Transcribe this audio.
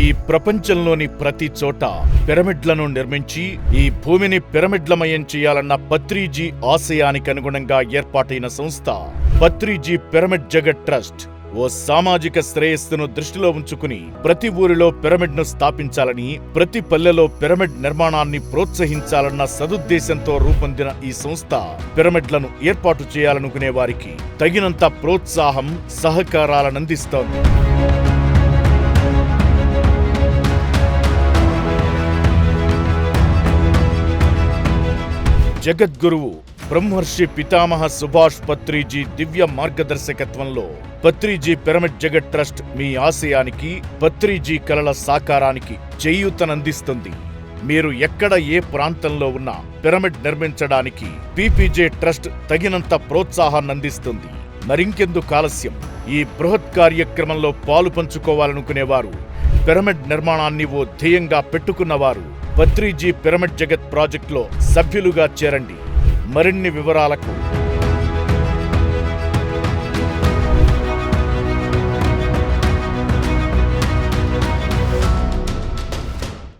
ఈ ప్రపంచంలోని ప్రతి చోట పిరమిడ్లను నిర్మించి ఈ భూమిని పిరమిడ్లమయం చేయాలన్న పత్రిజీ ఆశయానికి అనుగుణంగా ఏర్పాటైన సంస్థ పత్రిజీ పిరమిడ్ జగత్ ట్రస్ట్ ఓ సామాజిక శ్రేయస్సును దృష్టిలో ఉంచుకుని ప్రతి ఊరిలో పిరమిడ్ను స్థాపించాలని ప్రతి పల్లెలో పిరమిడ్ నిర్మాణాన్ని ప్రోత్సహించాలన్న సదుద్దేశంతో రూపొందిన ఈ సంస్థ పిరమిడ్లను ఏర్పాటు చేయాలనుకునే వారికి తగినంత ప్రోత్సాహం సహకారాలనందిస్తోంది. జగద్గురువు బ్రహ్మర్షి పితామహ సుభాష్ పత్రిజీ దివ్య మార్గదర్శకత్వంలో పత్రిజీ పిరమిడ్ జగత్ ట్రస్ట్ మీ ఆశయానికి పత్రిజీ కలల సాకారానికి చేయూతనందిస్తుంది. మీరు ఎక్కడ ఏ ప్రాంతంలో ఉన్నా పిరమిడ్ నిర్మించడానికి పీపీజే ట్రస్ట్ తగినంత ప్రోత్సాహాన్ని అందిస్తుంది మరింకెందుకు ఆలస్యం? ఈ బృహత్ కార్యక్రమంలో పాలు పంచుకోవాలనుకునేవారు పిరమిడ్ నిర్మాణాన్ని ఓ ధ్యేయంగా పెట్టుకున్నవారు పత్రిజీ పిరమిడ్ జగత్ ప్రాజెక్టులో సభ్యులుగా చేరండి. మరిన్ని వివరాలకు